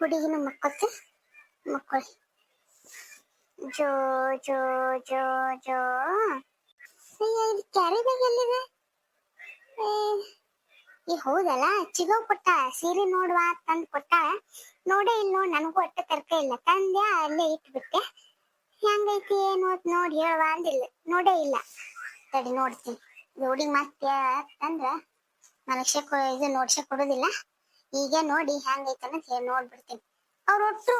ಹುಡುಗಿನ ಮಕ್ಕೊತ್ತೆ ಮಕ್ಕಳಿ. ಜೋ ಜೋ ಜೋ ಜೋ. ಅಯ್ಯ, ಇದು ಕ್ಯಾರಿ ಬ್ಯಾಗ್ ಎಲ್ಲಿದೆ? ಈ ಹೌದಲ್ಲ ಚಿಗೋ ಕೊಟ್ಟ ಸೀರೆ ನೋಡುವ ತಂದು ಕೊಟ್ಟ ನೋಡೇ ಇಲ್ಲ ನೋಡಿ ನನಗೂ ಒಟ್ಟ ತರ್ಕ ಇಲ್ಲ. ತಂದೆ ಅಲ್ಲೇ ಇಟ್ಬಿಟ್ಟೆ. ಹೆಂಗೈತಿ ಏನು ಅಂತ ನೋಡಿ ಹೇಳುವ ಅಂದಿಲ್ಲ. ನೋಡೇ ಇಲ್ಲ. ತಡಿ ನೋಡ್ತೀನಿ. ನೋಡಿ ಮತ್ತೆ ತಂದ್ರ ಮನುಷ್ಯ ಇದು ನೋಡ್ಸೆ ಕೊಡೋದಿಲ್ಲ. ಈಗ ನೋಡಿ ಹೆಂಗೈತೆ ಅನ್ನೋದು ಹೇಳಿ ನೋಡ್ಬಿಡ್ತೀನಿ. ಅವ್ರ ಒಟ್ಟು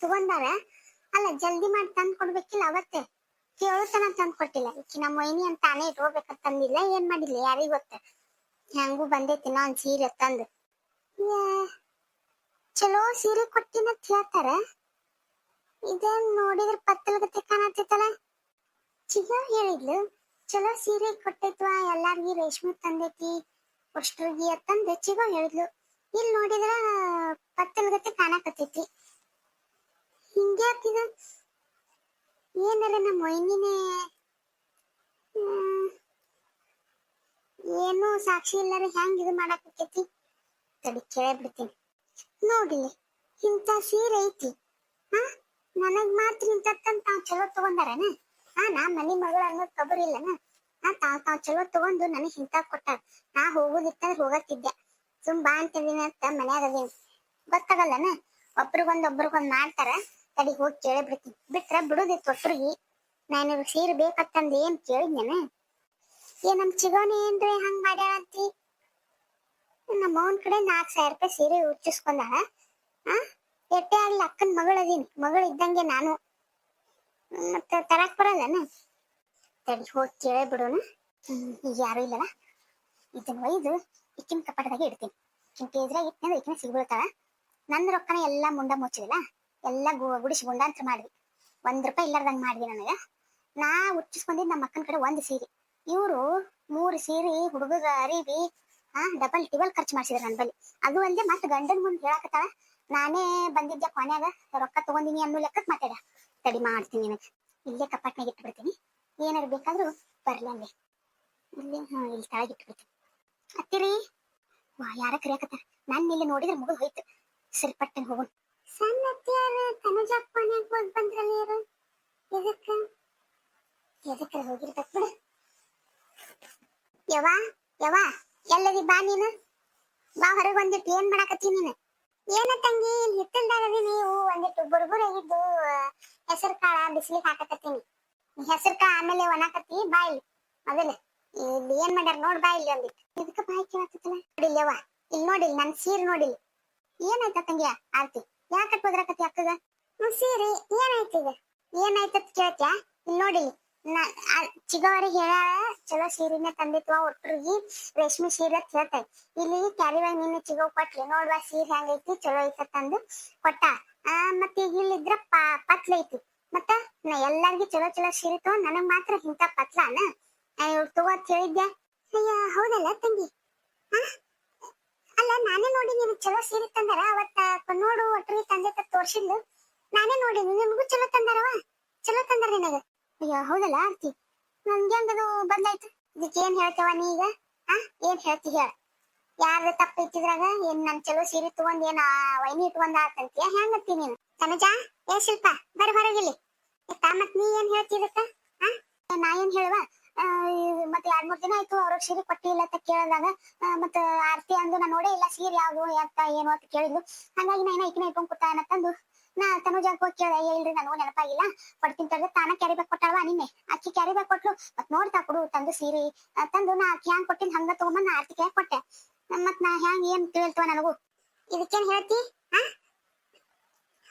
ತಗೊಂಡಾರ, ಅಲ್ಲ, ಜಲ್ದಿ ಮಾಡಿ ತಂದ್ ಕೊಡ್ಬೇಕಿಲ್ಲ ಅವತ್ತೆ. ಕೇಳೋತನ ತಂದ್ ಕೊಟ್ಟಿಲ್ಲ. ಈಕಿ ನಮ್ಮ ವೈನಿ ಅಂತ ತಾನೇ ಇಟ್ಕೋಬೇಕಂತ ತಂದಿಲ್ಲ, ಏನ್ ಮಾಡಿಲ್ಲ ಯಾರಿಗ ಗೊತ್ತ? ಹೆಂಗೂ ಬಂದೈತಿ ನಾ ಒಂದ್ ಸೀರೆ ತಂದು. ಚಲೋ ಸೀರೆ ಕೊಟ್ಟಿನ ಹೇಳ್ತಾರ. ಇದೇನ್ ನೋಡಿದ್ರ ಪತ್ತಲಗತ್ತೆ ಕಾಣತ್ತೈತಲ್ಲ. ಚಿಗ ಹೇಳಿದ್ಲು, ಚಲೋ ಸೀರೆ ಕೊಟ್ಟೈತ್ವಾ, ಎಲ್ಲಾರ್ಗಿ ರೇಷ್ಮೆ ತಂದೈತಿ. ಅಷ್ಟ್ರಿಗೆ ಅಂತಂದು ಚಿಗ ಹೇಳಿದ್ಲು. ಇಲ್ಲಿ ನೋಡಿದ್ರ ಪತ್ತಲ್ಗತ್ತೆ ಕಾಣಕತ್ತೈತಿ. ಹಿಂಗೆ ಏನಾರ ನಮ್ಮ ಮೊಯ್ನಿನೇ ಏನು ಸಾಕ್ಷಿ ಇಲ್ಲಾರ ಹೆಂಗ್ ಇದು ಮಾಡಾಕತ್ತೈತಿ? ತಡಿ ಕೇಳ್ಬಿಡ್ತೀನಿ. ನೋಡಿಲಿ ಇಂಥ ಸೀರೆ ಐತಿ. ಹಾ? ನನಗ್ ಮಾತ್ರ ಇಂತ ತಾವ್ ಚಲೋ ತಗೊಂಡಾರನ? ಹಾ, ನಾ ಮನಿ ಮಗಳ ಅನ್ನೋದ್ ಕಬರ್ ಇಲ್ಲನ? ಹಾ ತಾವ್ ತಾವ್ ಚಲೋ ತಗೊಂಡು ನನಗ್ ಹಿಂತ ಕೊಟ್ಟಾರ. ನಾ ಹೋಗೋದಿತ್ತ ಹೋಗತ್ತಿದ್ದೆ. ಸುಮ್ ಬಾ ಅಂತಿದೀನಿ ಅಂತ ಮನ್ಯಾಗ ಅದೀನಿ. ಗೊತ್ತಾಗಲ್ಲನ? ಒಬ್ರಿಗೊಂದ್ ಒಬ್ರಿಗೊಂದ್ ಮಾಡ್ತಾರ ತಡಿ ಹೋಗಿ ಕೇಳಿ ಬಿಡ್ತೀನಿ ಬಿಟ್ರ ಬಿಡುದಿತ್ತು ಒಬ್ರಿಗೆ. ನಾನು ಸೀರೆ ಬೇಕತ್ತಂದ ಏನ್ ಕೇಳಿದ್ನೇನ? ಏ, ನಮ್ ಚಿಗೋನಿ ಏನ್ರಿ ಹಂಗ್ ಮಾಡ್ಯಾರಂತಿ ನಮ್ಮ ಅವನ್ ಕಡೆ ನಾಲ್ಕ್ ಸಾವಿರ ರೂಪಾಯಿ ಸೀರೆ ಉಚ್ಚಿಸ್ಕೊಂಡಾಳ. ಆ? ಎಟ್ಟೆ ಆಗ್ಲಿ ಅಕ್ಕನ ಮಗಳದೀನಿ ಮಗಳು ಇದ್ದಂಗೆ ನಾನು. ಮತ್ತೆ ತರಕ್ ಬರಲ್ಲನ? ತಡಿ ಹೋಗಿ ಕೇಳೇ ಬಿಡೋಣ. ಈಗ ಯಾರು ಇಲ್ಲಲ್ಲ? ಇದನ್ನ ಒಯ್ದು ಇಕ್ಕಿನ ಕಪಾಟದಾಗ ಇಡ್ತೀನಿ. ಇಕ್ಕಿನ ಟೇಜ್ರಾಗ ಇಟ್ಟಿನ ಇಕ್ಕಿನ ಸಿಗ್ಬಿಡ್ತಾಳ. ನನ್ನ ರೊಕ್ಕನ ಎಲ್ಲಾ ಮುಂಡ ಮುಚ್ಚಿದಿಲ್ಲ ಎಲ್ಲ ಗುಡಿಸಿ ಅಂತ ಮಾಡಿದ್ವಿ. ಒಂದ್ ರೂಪಾಯಿ ಇಲ್ಲಾರ್ದಂಗ ಮಾಡ್ವಿ ನನಗ. ನಾ ಉಚ್ಚಿಸ್ಕೊಂಡಿದ್ ನಮ್ಮ ಅಕ್ಕನ ಕಡೆ ಒಂದ್ ಸೀರೆ. ಇವ್ರು ಮೂರು ಸೀರೆ ಹುಡುಗಗ ಅರಿವಿ, ಆ ಡಬಲ್ ಟಿಬಲ್ ಖರ್ಚು ಮಾಡಿಸಿದ್ರು ನನ್ ಬಳಿ ಅದು ಒಂದೇ ಮತ್ತೆ ಗಂಡನ್ ಮುಂದೆ ಹೇಳಕತ್ತಾಳ, ನಾನೇ ಬಂದಿದ್ದೆ ಕೊನೆಯಾಗ, ರೊಕ್ಕ ತಗೊಂಡಿನಿ ಅನ್ನೋ ಲೆಕ್ಕಕ್ಕೆ ಮಾತಾಡ ತಡಿ ಮಾಡ್ತೀನಿ ಇಲ್ಲೇ ಕಪಾಟ್ನಾಗ ಇಟ್ಬಿಡ್ತೀನಿ. ಏನಾರು ಬೇಕಾದ್ರೂ ಬರ್ಲಿ ಅಲ್ಲಿ ಇಲ್ಲಿ, ಹಾ, ಇಲ್ಲಿ ಕೆಳಗೆ ಇಟ್ಬಿಡ್ತೀನಿ. ಹತ್ತಿರಿ ವಾ, ಯಾರ ಕರಿಯಾಕತ್ತಾರ? ನಾನು ಇಲ್ಲಿ ನೋಡಿದ್ರೆ ಮುಗಿದು ಹೋಯ್ತು. ಸರಿ ಹೋಗೋಣ. ಸಣ್ಣ ಅತ್ತಿಯಾರ ತನುಜ ಕೊನೆಗೆ ಹೋಗಿ ಬಂದ್ರಲ್ಲ ಯಾರು? ಎದಕ್ಕ? ಎದಕ್ಕ ಹೋಗಿರ್ಬೇಕು ಬಿಡು. ಯವ್ವ ಯವ್ವ, ಎಲ್ಲದಿ ಬಾ ನೀನು. ಬಾ ಹೊರಗೆ ಬಂದಿಟ್ಟು ಏನ್ ಮಾಡಾಕತ್ತಿ ನೀನು? ಏನ ತಂಗಿ, ಇಲ್ಲಿ ಹಿತ್ತಲ್ದಾಗದಿ ನೀವು ಒಂದಿಟ್ಟು ಬುರ್ಬುರಾಗಿದ್ದು, ಹೆಸರು ಕಾಳ, ಬಿಸಿಲಿಗೆ ಹಾಕಕತ್ತೀನಿ. ಹೆಸರು ಕಾಳ ಆಮೇಲೆ ಒಣಕತ್ತಿ ಬಾಯಿಲಿ. ಮೊದಲು. ಇಲ್ಲಿ ಏನ್ ಮಾಡ್ಯಾರ ನೋಡ್ ಬಾಯಿ ಇಲ್ಲಿ ಒಂದಿಟ್ಟು ಇದಕ್ಕ ಬಾಯಿ ಕೇಳತ್ತಲ್ಲ ನೋಡಿಲ್ಲ ಯವ್ವ. ಇಲ್ಲಿ ನೋಡಿಲ್ ನನ್ ಸೀರೆ ನೋಡಿಲ್ ಏನಾಯ್ತ ತಂಗಿಯ ಆರ್ತಿ? ಯಾಕೆ ಹೋದ್ರಕತ್ತಿ ಅಕ್ಕಗ? ಹ್ಮ್, ಸೀರೆ. ಏನಾಯ್ತು ಈಗ? ಏನಾಯ್ತ ಕೇಳ್ತ್ಯಾ? ಇಲ್ಲಿ ನೋಡಿಲಿ ಚಿಗವರಿಗೆ ಹೇಳ ಚಲೋ ಸೀರೆನೆ ತಂದಿತ್ವ ಒಟ್ರಿಗೆ. ರೇಷ್ಮೆ ಸೀರೆ ಅಂತ ಇಲ್ಲಿ ಕ್ಯಾರಿವಾಗ ನಿನ್ನೆ ಚಿಗವ್ ಕೊಟ್ಲಿ. ನೋಡ್ವಾ ಸೀರೆ ಹೆಂಗೈತಿ? ಚಲೋ ಐತ ತಂದು ಕೊಟ್ಟ. ಆ ಮತ್ತೆ ಇಲ್ಲಿದ್ರ ಪತ್ಲೈತಿ. ಮತ್ತ ನಾ ಎಲ್ಲಾರ್ಗಿ ಚಲೋ ಚಲೋ ಸೀರೆ ತಗೊಂಡ್ ನನಗ್ ಮಾತ್ರ ಇಂತ ಪತ್ಲಾನ? ಇವ್ರು ತಗೋ ಅಂತ ಅಯ್ಯ, ಹೌದಲ್ಲ ತಂಗಿ? ಅಲ್ಲ, ನಾನೇ ನೋಡಿ ನೀನು ಚಲೋ ಸೀರೆ ತಂದಾರ. ಅವತ್ತ ನೋಡು ಒಟ್ರಿ ತಂದೆ ತೋರ್ಸಿದ್ಲು. ನಾನೇ ನೋಡಿ ನಿಮಗೂ ಚಲೋ ತಂದಾರವ ಚಲೋ ತಂದಾರ ನಿನಗ. ಅಯ್ಯ, ಹೌದಲ್ಲ ಆರ್ತಿ ನನ್ಗೆ ಹೆಂಗದು ಇದಕ್ಕೆ ಏನ್ ಹೇಳ್ತೇವ ನೀ ಈಗ? ಆ? ಏನ್ ಹೇಳ್ತಿ ಹೇಳ. ಯಾರ್ದ ತಪ್ಪ ಇಟ್ಟಿದ್ರಾಗ ಏನ್ ನನ್ ಚಲೋ ಸೀರೆ ತಗೊಂಡ್ ಏನ ವೈನಿ ಇಟ್ಕೊಂಡ್ ಆತಂತಿಯ? ಹೆಂಗತ್ತಿ ನೀನು? ತನುಜ ಏ ಶಿಲ್ಪ ಬರ ಹೊರಗಿಲ್ಲಿ. ಮತ್ ನೀ ಏನ್ ಹೇಳ್ತಿದಕ್ಕ ನಾ ಏನ್ ಹೇಳುವ? ಮತ್ತೆ ಎರಡ್ ಮೂರ್ ದಿನ ಆಯ್ತು ಅವ್ರ ಸೀರೆ ಕೊಟ್ಟಿಲ್ಲ ಅಂತ ಕೇಳಿದಾಗ ಮತ್ ಮತ್ತ ಆರ್ತಿ ಅಂದು ನಾ ನೋಡೇ ಇಲ್ಲ ಸೀರೆ ಯಾವ್ದು ಯಾಕ ಏನು ಅಂತ ಕೇಳಿದ್ಲು. ಹಂಗಾಗಿ ನಾ ಏನ ಇಕ್ಕಿನ ಇಟ್ಕೊಂಡ್ ಕೂತ ಅನ್ನತ್ತಂದು ನಾ ತನುಜಾಗ ಹೋಗಿ ಕೇಳಿದೆ "ಏ, ಇಲ್ರಿ ನನಗೂ ನೆನಪಾಗಿಲ್ಲ. ಕೊಡ್ತೀನಿ ತಗ ತಾನ ಕ್ಯಾರಿ ಬ್ಯಾಗ್ ಕೊಟ್ಟಾಳ ನಿನ್ನೆ? ಅಕ್ಕಿ ಕ್ಯಾರಿ ಬ್ಯಾಗ್ ಕೊಟ್ಲು ಮತ್ ನೋಡ್ತಾ ಕೊಡು ತಂದು ಸೀರೆ. ತಂದು ನಾ ಅಕ್ಕಿ ಹ್ಯಾಂಗ್ ಕೊಟ್ಟಿನ ಹಂಗ ತಗೊಂಬಂದ್ ನಾ ಆರ್ತಿ ಕೊಟ್ಟೆ. ಮತ್ ನಾ ಹ್ಯಾಂಗ್ ಏನ್ ತಿಳಿಲ್ತವ ನನಗೂ? ಇದಕ್ಕೇನ್ ಹೇಳ್ತಿ? ಹಾ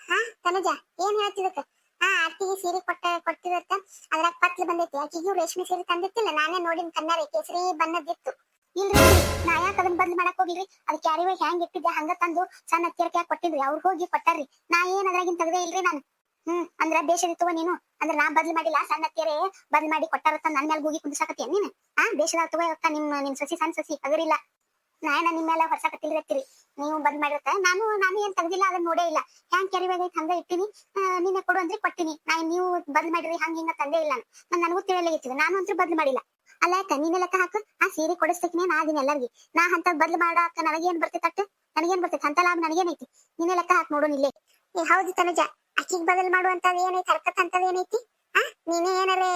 ಹಾ, ತನುಜ, ಏನ್ ಹೇಳ್ತಿದಕ್ಕ ಹಾ ಆರ್ತಿಗೆ ಸೀರೆ ಕೊಟ್ಟ ಕೊಟ್ಟಿದತ್ತ ಅದ್ರಾಗ ಪತ್ಲ ಬಂದೈತಿ. ಆಕಿಗೂ ರೇಷ್ಮೆ ಸೀರೆ ತಂದಿತ್ತಿಲ್ಲ ನಾನೇ ನೋಡಿನ ಕಣ್ಣಾರೆ, ಕೇಸರಿ ಬಣ್ಣದಿತ್ತು ಇಲ್ರಿ, ನಾ ಯಾಕೆ ಅದನ್ನ ಬಂದ್ ಮಾಡಕ್ ಹೋಗಿಲ್ರಿ? ಅದ್ ಕ್ಯಾರಿ ಬ್ಯಾಗ್ ಹ್ಯಾಂಗ್ ಇಟ್ಟಿದ್ದೆ ಹಂಗ ತಂದು ಸಣ್ಣ ಹತ್ತಿರಕ್ಕೆ ಕೊಟ್ಟಿದ್ರಿ? ಅವ್ರು ಹೋಗಿ ಕೊಟ್ಟಾರ್ರಿ. ನಾ ಏನ್ ಅದ್ರಾಗಿನ್ ತೆಗ್ದೇ ಇಲ್ರಿ ನಾನು? ಹ್ಮ್, ಅಂದ್ರ ಬೇಷದಿತ್ತವ ನೀನು? ಅಂದ್ರ ನಾ ಬದ್ಲು ಮಾಡಿಲ್ಲ, ಸಣ್ಣ ಹತ್ತಿರೆ ಬದ್ಲು ಮಾಡಿ ಕೊಟ್ಟಾರತ್ತ, ನನ್ ಮೇಲೆ ಹೋಗಿ ಕುಂದಿಸಾಕತ್ತೀಯ ನೀನು? ಆ ದೇಶದ ತಗೋ ಅಕ್ಕ ನಿಮ್ ನಿಮ್ ಸಸಿ ಸಣ್ಣ ಸಸಿ, ಅಗರಿಲ್ಲ. ನಾ ನಿಮ್ಮೆಲ್ಲ ನಿಮ್ ಮೇಲೆ ಹೊರ್ಸಕತ್ತಿಲ್ರತ್ತೀರಿ ನೀವು ಬಂದ್ ಮಾಡಿರತ್ತ ನಾನು ನಾನು ಏನ್ ತೆಗ್ದಿಲ್ಲ ಅದನ್ನ ನೋಡೇ ಇಲ್ಲ. ಹ್ಯಾಂಗ್ ಐತಿ ಹಂಗ ಇಟ್ಟಿನಿ. ನಿನ್ನೆ ನೀನೆ ಕೊಡು ಅಂದ್ರೆ ಕೊಟ್ಟಿನಿ. ನಾ ನೀವು ಬಂದ್ ಮಾಡಿರಿ, ಹಂಗ ಹಿಂಗ ತಂದೆ ಇಲ್ಲ ನಾನು. ನನಗೂ ತಿಳಿಯಲಾಗಿತ್ತು ನಾನು ಅಂತೂ ಬದ್ಲು ಮಾಡಿಲ್ಲ. ಅಲ್ಲ ಯಾಕ ನೀನೇ ಲೆಕ್ಕ ಹಾಕು. ಆ ಸೀರೆ ಕೊಡಿಸ್ತೇನೆ ನಾ ಅದೀನಿ ಎಲ್ಲರಿಗೆ. ನಾ ಅಂತ ಬದ್ಲು ಮಾಡಾಕ ನನಗೇನ್ ಬರ್ತೈತೆ ಅಟ್ಟು ನನಗೇನ್ ಬರ್ತೈತೆ ಅಂತ ಲಾಭ ನನಗೇನೈತಿ? ನೀನೆ ಲೆಕ್ಕ ಹಾಕ್ ನೋಡು ಇಲ್ಲೇ ಏ, ಹೌದು ತನುಜ. ಅಕ್ಕಿಗ್ ಬದಲ್ ಮಾಡುವಂತದ್ ಏನೈತಿ? ಹರ್ಕತ್ ಅಂತದ್ ಏನೈತಿ? ಆ, ನೀನೇ ಏನಾರೇ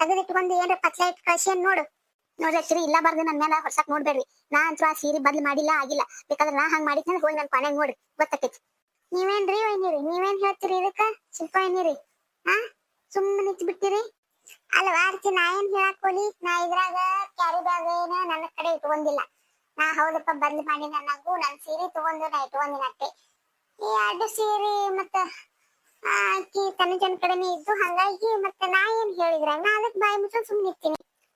ತೆಗೆದಿಟ್ಕೊಂಡು ಏನಾರ ಪತ್ಲ ಇಟ್ಟು ಕಳ್ಸಿ ನೋಡು. ನೋಡ್ರಿ ಸೀರೆ ಇಲ್ಲ ಬಾರ್ದು ನನ್ನ ಮೇಲೆ ಹೊರ್ಸಕ್ ನೋಡ್ಬೇಡ್ರಿ. ನಾ ಅಂತೂ ಆ ಸೀರೆ ಬದ್ಲು ಮಾಡಿಲ್ಲ, ಆಗಿಲ್ಲ. ಬೇಕಾದ್ರೆ ನಾ ಹಂಗ್ ಮಾಡಿದ್ನ ಹೋಗಿ ನನ್ ಕೊನೆಗ್ ನೋಡ್ರಿ ಗೊತ್ತಾಕೈತಿ ನೀವೇನ್ರಿ ಒಯ್ನಿರಿ? ನೀವೇನ್ ಹೇಳ್ತೀರಿ ಇದಕ್ಕ? ಶಿಲ್ಪ ಒಯ್ನಿರಿ? ಹಾ ಸುಮ್ಮನೆ ನಿಂತು ಬಿಟ್ಟಿರಿ ಅಲ್ವಾ ಅರ್ಚಿ ನಾ ಏನ್ ಹೇಳಕ್ ನಾ ಇದ್ರಾಗ ಕ್ಯಾರಿ ಬ್ಯಾಗ್ ಏನ ನನ್ನ ಕಡೆ ಇಟ್ಕೊಂಡಿಲ್ಲ. ನಾ ಹೌದಪ್ಪ, ಬದ್ಲು ಮಾಡಿ ನನಗೂ ನನ್ ಸೀರೆ ತಗೊಂಡು ನಾ ಇಟ್ಕೊಂಡಿನ ಅಟ್ಟೆ. ಈ ಅಡ್ಡ ಸೀರೆ ಮತ್ತ ಆಕಿ ತನ್ನ ಜನ ಕಡೆನೇ ಇದ್ದು, ಹಂಗಾಗಿ ಮತ್ತೆ ನಾ ಏನ್ ಹೇಳಿದ್ರ ನಾ ಅದಕ್ಕೆ ಬಾಯಿ ಮುಚ್ಚ ಸುಮ್ಮನೆ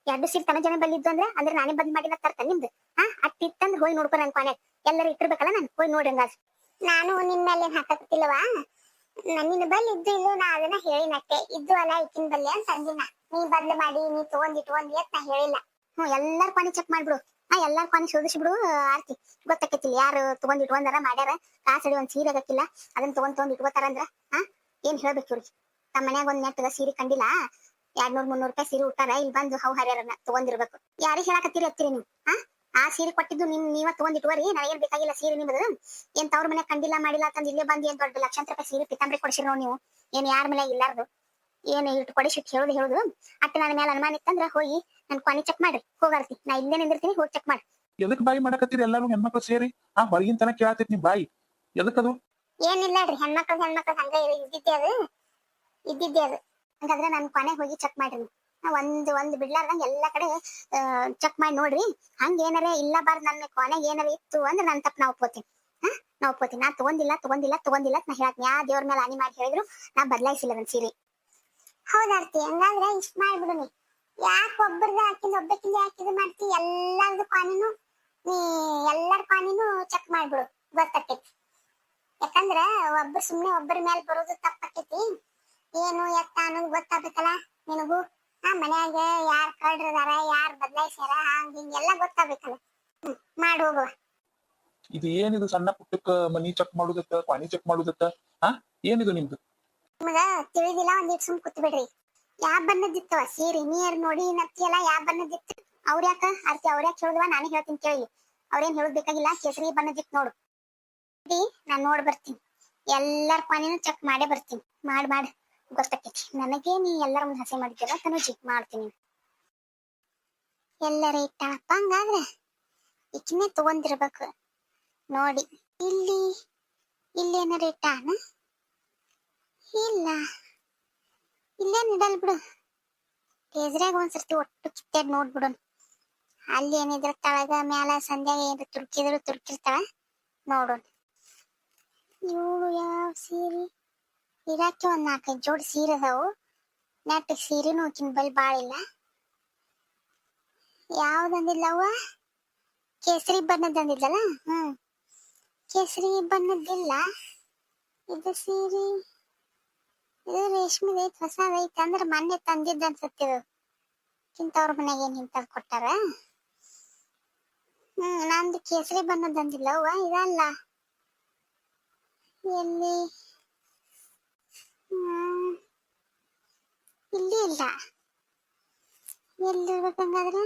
ಎರಡು ಸೀಟ್ ತನ ಜನ ಬಂದಿದ್ದು ಅಂದ್ರೆ ಅಂದ್ರೆ ನಾನೇ ಬಂದ್ ಮಾಡಿಲ್ಲ ತರ್ತ ನಿಮ್ದು. ಹಾ ಅಟ್ಟಿ ಇತ್ತಂದ್ ಹೋಗಿ ನೋಡ್ಕೊ ನನ್ ಕೊನೆ. ಎಲ್ಲರೂ ಇಟ್ಟಿರ್ಬೇಕಲ್ಲ ನಾನು? ಹೋಗಿ ನೋಡಿ ಹಂಗಾಸ್ ನಾನು ನಿನ್ ಮೇಲೆ ಏನ್ ಹಾಕತ್ತಿಲ್ವಾ ನನ್ನಿನ ಬಲ್ಲಿ ಇದ್ದು ಇಲ್ಲೋ ನಾ ಅದನ್ನ ಹೇಳಿನಟ್ಟೆ ಇದ್ದು ಅಲ್ಲ ಇಕ್ಕಿನ ಬಲ್ಲಿ ಅಂತ ಅಂದಿನ. ನೀ ಬದ್ಲು ಮಾಡಿ ನೀ ತಗೊಂಡ್ ಇಟ್ಕೊಂಡಿ ಅಂತ ನಾ ಹೇಳಿಲ್ಲ. ಹ್ಮ್ ಎಲ್ಲಾರ್ ಕೊನೆ ಚೆಕ್ ಮಾಡ್ಬಿಡು. ಹಾ ಎಲ್ಲಾರ್ ಕೊನೆ ಶೋಧಿಸ್ಬಿಡು ಆರ್ತಿ. ಗೊತ್ತಾಕೈತಿಲ್ಲ ಯಾರು ತಗೊಂಡ್ ಇಟ್ಕೊಂಡಾರ ಮಾಡ್ಯಾರ? ಕಾಸಡಿ ಒಂದ್ ಸೀರೆ ಆಗಕ್ಕಿಲ್ಲ ಅದನ್ನ ತಗೊಂಡ್ ತಗೊಂಡ್ ಇಟ್ಕೋತಾರ ಅಂದ್ರ ಹಾ ಏನ್ ಹೇಳ್ಬೇಕು ಇವ್ರಿಗೆ? ತಮ್ಮ ಮನ್ಯಾಗ ಒಂದ್ ನೆಟ್ಟದ ಸೀರೆ ಕಂಡಿಲ್ಲ? ಎರಡ್ ನೂರ್ ಮುನ್ನೂರ್ ರೂಪಾಯಿ ಸೀರೆ ಉಟ್ಟಾರ ಇಲ್ಲಿ ಬಂದು ಹೌ ಹರಿಯರನ್ನ ತಗೊಂಡಿರ್ಬೇಕು. ಯಾರಿಗೆ ಹೇಳಕತ್ತೀರಿ ಹತ್ತೀರಿ ನೀವು? ಹಾ ಆ ಸೀರೆ ಕೊಟ್ಟಿದ್ದು ನಿಮ್ ನೀವ ತಗೊಂಡಿಟ್ವರಿ ನನಗೇನ್ ಬೇಕಾಗಿಲ್ಲ ಸೀರೆ ನಿಮ್ದು. ಏನ್ ತವ್ರ ಮನೆ ಕಂಡಿಲ್ಲ ಮಾಡಿಲ್ಲ ಅಂತಂದ್ ಇಲ್ಲೇ ಬಂದು ಏನ್ ದೊಡ್ಡ ಲಕ್ಷಾಂತರ ರೂಪಾಯಿ ಸೀರೆ ಪಿತಾಂಬರಿ ಕೊಡ್ಸಿರೋ ನೀವು? ಏನ್ ಯಾರ ಮನೆ ಇಲ್ಲಾರ್ದು? ಏನ್ ಇಟ್ಟು ಕೊಡಿಸಿಟ್ಟು ಹೇಳುದು ಹೇಳುದು. ಅಟ್ಟ ನನ್ನ ಮೇಲೆ ಅನುಮಾನ ಇತ್ತಂದ್ರ ಹೋಗಿ ನನ್ ಕೊನೆ ಚೆಕ್ ಮಾಡ್ರಿ. ಹೋಗಾರ್ತಿ ನಾ ಇಲ್ಲೇ ನಿಂದಿರ್ತೀನಿ ಹೋಗಿ ಚೆಕ್ ಮಾಡಿ. ಎದಕ್ ಬಾಯಿ ಮಾಡಕತ್ತೀರಿ ಎಲ್ಲಾರು ಹೆಣ್ಮಕ್ಳು ಸೇರಿ? ಆ ಹೊರಗಿನ ತನಕ ಕೇಳತೈತಿ ನಿಮ್ ಬಾಯಿ. ಎದಕ್ಕದು ಏನಿಲ್ಲ ರೀ ಹೆಣ್ಮಕ್ಳು ಹೆಣ್ಮಕ್ಳು ಹಂಗ ಇದ್ದಿದ್ದೆ ಅದು. ಇದ್ದಿದ್ದೆ ಅದು. ಹಂಗಾದ್ರೆ ನಾನು ಕೊನೆಗೆ ಹೋಗಿ ಚೆಕ್ ಮಾಡ್ರಿ ಒಂದು ಒಂದು, ಒಂದ್ ಒಂದ್ ಬಿಡ್ಲಾರ್ದಂಗ ಎಲ್ಲಾ ಕಡೆ ಚೆಕ್ ಮಾಡಿ ನೋಡ್ರಿ. ಹಂಗ ಏನಾರ ಇಲ್ಲ ಬಾರ್ದು ನನ್ನ ಕೊನೆಗೆ ಏನಾರ ಇತ್ತು ಅಂದ್ರೆ ನನ್ ತಪ್ಪ ನಾ ಒಪ್ಕೋತೀನಿ ಹಾ? ನಾ ಒಪ್ಕೋತೀನಿ ನಾ ತಗೊಂಡಿಲ್ಲ ತಗೊಂಡಿಲ್ಲ ತಗೊಂಡಿಲ್ಲ ನಾ ಹೇಳ್ತೀನಿ ಯಾ ದೇವ್ರ ಮೇಲೆ ಹಾನಿ ಮಾಡಿ ಹೇಳಿದ್ರು, ನಾ ಬದಲಾಯಿಸಿಲ್ಲ ನನ್ ಸೀರೆ. ಹೌದಾರ್ತಿ ಹಂಗಂದ್ರೆ ಇಷ್ಟ ಮಾಡ್ಬಿಡು ನೀ. ಯಾಕೆ ಒಬ್ಬರದ ಹಾಕಿಂದ ಒಬ್ಬಕ್ಕಿಂದ ಯಾಕೆ ಇದು ಮಾಡ್ತಿ? ಎಲ್ಲಾರ್ದು ಪಾನಿನೂ, ನೀ ಎಲ್ಲಾರ ಪಾನಿನೂ ಚೆಕ್ ಮಾಡ್ಬಿಡು. ಗೊತ್ತಾಕೈತಿ ಯಾಕಂದ್ರ ಒಬ್ಬರು ಸುಮ್ನೆ ಒಬ್ಬರ ಮೇಲೆ ಬರೋದು ತಪ್ಪಾಕೈತಿ ಏನು ಎತ್ತ ಅನ್ನೋದು ಗೊತ್ತಾಗ್ಬೇಕಲ್ಲ ನಿನಗೂ? ಆ ಮನ್ಯಾಗ ಯಾರ್ ಕಳ್ರದಾರ ಯಾರ್ ಬದಲಾಯಿಸ್ಯಾರ ಹಂಗ ಹಿಂಗೆಲ್ಲ ಗೊತ್ತಾಗ್ಬೇಕಲ್ಲ. ಮಾಡಿ ಹೋಗುವ. ಇದು ಏನಿದು ಸಣ್ಣ ಪುಟ್ಟಕ್ಕ ಮನಿ ಚೆಕ್ ಮಾಡುದತ್ತ ಪಾನಿ ಚೆಕ್ ಮಾಡುದತ್ತ ಹಾ ಏನಿದು ನಿಮ್ದು? ನಿಮಗ ತಿಳಿದಿಲ್ಲ ಒಂದಿಟ್ ಸುಮ್ ಕೂತ್ ಬಿಡ್ರಿ ಯಾ ಬಣ್ಣದಿತ್ತವ ಸೀರಿ ನೀರ್ ನೋಡಿ ನತ್ತಿಯಲ್ಲ ಯಾ ಬಣ್ಣದಿತ್ತು ಅವ್ರ ಯಾಕ? ಅರ್ತಿ ಅವ್ರ ಯಾಕೆ ಹೇಳಿದ್ವ ನಾನು ಹೇಳ್ತೀನಿ ಕೇಳಿ. ಅವ್ರೇನ್ ಹೇಳೋದ್ ಬೇಕಾಗಿಲ್ಲ ಕೇಸರಿ ಬಣ್ಣದಿತ್ತು ನೋಡು. ನೋಡಿ ನಾನ್ ನೋಡ್ ಬರ್ತೀನಿ. ಎಲ್ಲಾರ ಪಾನಿನೂ ಚೆಕ್ ಮಾಡೇ ಬರ್ತೀನಿ. ಮಾಡ್ ಮಾಡ್. ಗೊತ್ತಾಕೈತಿ ನನಗೆ ನೀ ಎಲ್ಲರ ಮುಂದೆ ಹಸೆ ಮಾಡಿದ್ದೀರ ತನುಜಿ ಮಾಡ್ತೀನಿ. ಎಲ್ಲರ ಇಟ್ಟಪ್ಪ ಹಂಗಾದ್ರೆ ಈಕಿನೇ ತಗೊಂಡಿರ್ಬೇಕು. ನೋಡಿ, ಇಲ್ಲಿ ಇಲ್ಲಿ ಏನಾರ ಇಟ್ಟಾನ? ಇಲ್ಲ. ಇಲ್ಲೇನು ಇಡಲ್ ಬಿಡು. ಟೇಜ್ರಾಗ ಒಂದ್ಸರ್ತಿ ಒಟ್ಟು ಕಿತ್ತಾಡ್ ನೋಡ್ಬಿಡು ಅಲ್ಲಿ ಏನಿದ್ರ ತಳಗ ಮ್ಯಾಲ ಸಂಧ್ಯಾಗ ಏನಾರ ತುರ್ಕಿದ್ರು ತುರ್ಕಿರ್ತಾಳ, ನೋಡೋಣ. ಇವಳು ಯಾವ ಸೀರೆ? ಇರಾಕೆ ಒಂದ್ ನಾಲ್ಕೈದು ಜೋಡಿ ಸೀರೆ ಅದಾವು. ನೆಟ್ ಸೀರೆನೂ ಆಕಿನ ಬಲ್ ಬಾಳ ಇಲ್ಲ. ಯಾವ್ದಂದಿಲ್ಲವ್ವ ಕೇಸರಿ ಬಣ್ಣದಂದಿಲ್ಲಲ್ಲ ಹ್ಮ್. ಕೇಸರಿ ಬಣ್ಣದ್ದಿಲ್ಲ ಇದು ಸೀರೆ, ಇದು ರೇಷ್ಮೆ ಐತಿ ಹೊಸದ ಐತ್ ಅಂದ್ರ ಮೊನ್ನೆ ತಂದಿದ್ದ ಅನ್ಸತ್ತೆ ಇದು. ಇಂಥವ್ರ ಮನೆಗೆ ಏನ್ ಕೊಟ್ಟಾರ? ಹ್ಮ್, ನಂದು ಕೇಸರಿ ಬಣ್ಣದಂದಿಲ್ಲ ಅವ್ವ ಇದಲ್ಲ. ಎಲ್ಲಿ? ಇಲ್ಲಿ ಇಲ್ಲ. ಎಲ್ಲಿರ್ಬೇಕಂಗಾದ್ರೆ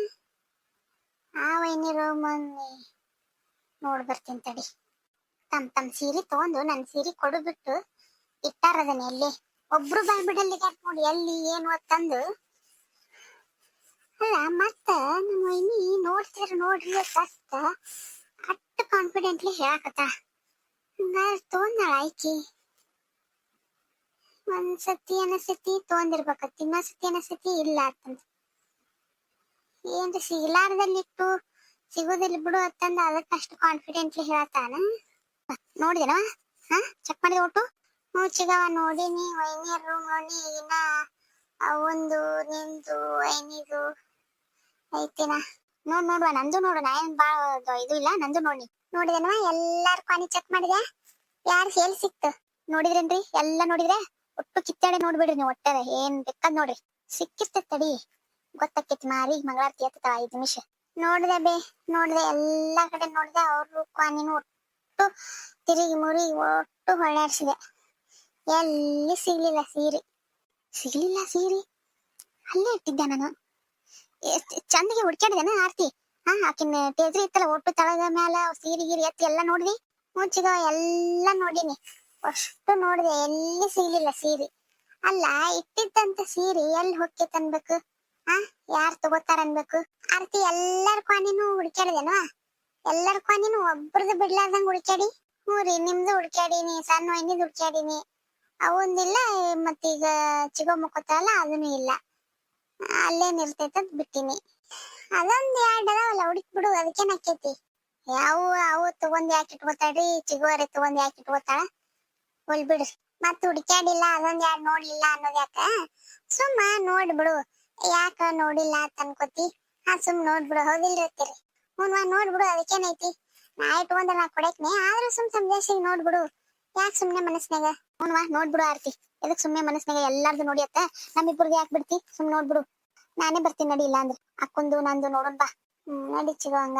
ಆ ವೈನಿರೋ ಮೊನ್ನೆ ನೋಡ್ ಬರ್ತೀನಿ ತಡಿ. ತಮ್ ತಮ್ ಸೀರೆ ತಗೊಂಡು ನನ್ ಸೀರೆ ಕೊಡುಬಿಟ್ಟು ಇಟ್ಟಾರದನ್ನ ಎಲ್ಲಿ ಒಬ್ರು ಬಂದ್ಬಿಡಲ್ಲಿ ನೋಡಿ, ಎಲ್ಲಿ, ಏನು ಅಂತಂದು ಅಲ್ಲ, ಮತ್ತ ನನ್ ವೈನಿ ನೋಡ್ತೀರ ನೋಡ್ರಿ ಕಷ್ಟ ಅಷ್ಟು ಕಾನ್ಫಿಡೆಂಟ್ಲಿ ಹೇಳಕತ್ತ. ಹಂಗಾರೆ ಆಯ್ಕೆ ಆಯ್ಕಿ. ಒಂದ್ ಸತಿ ಅನಸತಿ ತಗೊಂಡಿರ್ಬೇಕತ್ ಇನ್ನೊಂದ್ ಸತಿ ಅನಸತಿ ಇಲ್ಲ ಅಂತಂದ. ಏನ್ರಿ ಸಿಗ್ಲಾರ್ದಲ್ಲಿಟ್ಟು ಸಿಗೋದಿಲ್ಲ ಬಿಡು ಅಂತಂದ, ಅದಕ್ಕೆ ಅಷ್ಟು ಕಾನ್ಫಿಡೆಂಟ್ಲಿ ನೋಡಿದನ? ಹಾ? ಚೆಕ್ ಮಾಡಿದ ಒಟ್ಟು? ಹ್ಞೂ ನೋಡಿನಿ ವೈನಿಯರ್ ರೂಮ್ ನೋಡಿ ಆ ಒಂದು, ನಿಂದು ವೈನಿದು ಐತಿನ? ನೋಡ್, ನೋಡುವ, ನಂದು ನೋಡು ನಾ ಏನ್ ಬಾಳ ಇದು ಇಲ್ಲ, ನಂದು ನೋಡಿ ನೋಡಿದನವ? ಎಲ್ಲಾರು ಪಾನಿ ಚೆಕ್ ಮಾಡಿದೆ ಯಾರು ಸೇಲ್ ಸಿಕ್ತು? ನೋಡಿದ್ರೇನ್ರಿ? ಎಲ್ಲ ನೋಡಿದ್ರೆ? ಒಟ್ಟು ಕಿತ್ತಾಡೆ ನೋಡ್ಬಿಡ್ರಿ ನೀವು ಒಟ್ಟಾರೆ. ಏನ್ ಬೇಕಾದ್ ನೋಡ್ರಿ. ಸಿಕ್ಕಿರ್ತೈತ್ ತಡಿ. ಗೊತ್ತಾಕೈತಿ ಮಾರಿ ಮಂಗಳಾರತಿ ಎತ್ತ ಐದ್ ನಿಮಿಷ. ನೋಡ್ದೆ ಬೇ, ನೋಡ್ದೆ ಎಲ್ಲಾ ಕಡೆ ನೋಡ್ದೆ ಅವ್ರು ಕ್ವಾನಿನೂ ಒಟ್ಟು ತಿರುಗಿ ಮುರಿ ಒಟ್ಟು ಹೊಳ್ಳಾಡ್ಸಿದೆ ಎಲ್ಲಿ ಸಿಗ್ಲಿಲ್ಲ ಸೀರಿ? ಸಿಗ್ಲಿಲ್ಲ ಸೀರಿ? ಅಲ್ಲೇ ಇಟ್ಟಿದ್ದೆ ನಾನು. ಚಂದಗೆ ಹುಡ್ಕ್ಯಾಡಿದೇನ ಆರ್ತಿ? ಹಾ, ಆಕಿನ ಟೇಜ್ರಿ ಇತ್ತಲ್ಲ, ಒಟ್ಟು ತಳದ ಮ್ಯಾಲ ಸೀರೆ, ಗೀರಿ ಎತ್ತಿ ಎಲ್ಲಾ ನೋಡ್ದಿ? ಮುಚ್ಚಿಗ ಎಲ್ಲಾ ನೋಡಿನಿ. ಅಷ್ಟು ನೋಡಿದೆ, ಎಲ್ಲಿ ಸಿಗ್ಲಿಲ್ಲ ಸೀರೆ. ಅಲ್ಲ, ಇಟ್ಟಿದ್ದಂತ ಸೀರೆ ಎಲ್ಲಿ ಹೊಕ್ಕೆ ಅನ್ಬೇಕು ಆ, ಯಾರ್ ತಗೋತಾರ ಅನ್ಬೇಕು? ಆರ್ತಿ, ಎಲ್ಲರ ಕ್ವಾನಿನೂ ಹುಡ್ಕ್ಯಾಡಿದೇನೋ? ಎಲ್ಲರ ಕ್ವಾನಿನೂ ಒಬ್ರದ್ದು ಬಿಡ್ಲಾರ್ದಂಗ ಹುಡ್ಕ್ಯಾಡಿ? ಹ್ಞೂ ರೀ, ನಿಮ್ದು ಹುಡ್ಕ್ಯಾಡೀನಿ, ಸಣ್ಣ ವೈನಿದ್ ಹುಡ್ಕ್ಯಾಡಿನಿ. ಅವೊಂದಿಲ್ಲ, ಮತ್ತೀಗ ಚಿಗೋ ಮುಕ್ಕೋತಾರಲ್ಲ, ಅದನ್ನು ಇಲ್ಲ. ಅಲ್ಲೇನ್ ಇರ್ತೈತೆ ಅಂತ ಬಿಟ್ಟಿನಿ. ಅದೊಂದ್ ಎರಡ್ ಅದಾವಲ್ಲ, ಹುಡುಕ್ ಬಿಡು, ಅದಕ್ಕೇನ್ ಆಕೈತಿ? ಯಾವ, ಅವು ತಗೊಂಡ್ ಯಾಕೆ ಇಟ್ಕೋತಾಳ್ರಿ? ಚಿಗುವರೆ ತಗೊಂಡ್ ಯಾಕೆ ಇಟ್ಕೋತಾಳ? ಹೋಲ್ ಬಿಡು. ಮತ್ ಹುಡ್ಕ್ಯಾಡಿಲ್ಲ, ಅದೊಂದ್ ಎರಡ್ ನೋಡ್ಲಿಲ್ಲ ಅನ್ನೋದ್ ಯಾಕ? ಸುಮ್ಮ ನೋಡ್ಬಿಡು ಯಾಕ ನೋಡಿಲ್ಲ ಅಂತ ಅನ್ಕೋತಿ? ಹಾ, ಸುಮ್ ನೋಡ್ಬಿಡು ಹೌದಿಲ್ರಿ ಅತ್ತಿರಿ. ಹ್ಞೂ ನೋಡ್ಬಿಡು ಅದಕ್ಕೇನೈತಿ? ನಾ ಇಟ್ಕೊಂಡ, ನಾ ಕೊಡಕ್ನೆ. ಆದ್ರೂ ಸುಮ್ ಸಂದೇಶಿಗೆ ನೋಡ್ಬಿಡು ಯಾಕೆ ಸುಮ್ನೆ ಮನಸ್ನಾಗ ಹ್ಞೂ ನೋಡ್ಬಿಡು ಆರ್ತಿ. ಎದಕ್ ಸುಮ್ನೆ ಮನಸ್ನಾಗ ಎಲ್ಲಾರ್ದು ನೋಡಿ ಅತ್ತ? ನಮ್ಮಿಬ್ಬರದು ಯಾಕೆ ಬಿಡ್ತಿ? ಸುಮ್ ನೋಡ್ಬಿಡು ನಾನೇ ಬರ್ತೀನಿ ನಡಿ ಇಲ್ಲ ಅಂದ್ರೆ ಅಕ್ಕೊಂದು, ನಂದು ನೋಡೋಣ ಬಾ. ಹ್ಮ್, ನಡಿ ಚಿಗೋ ಹಂಗ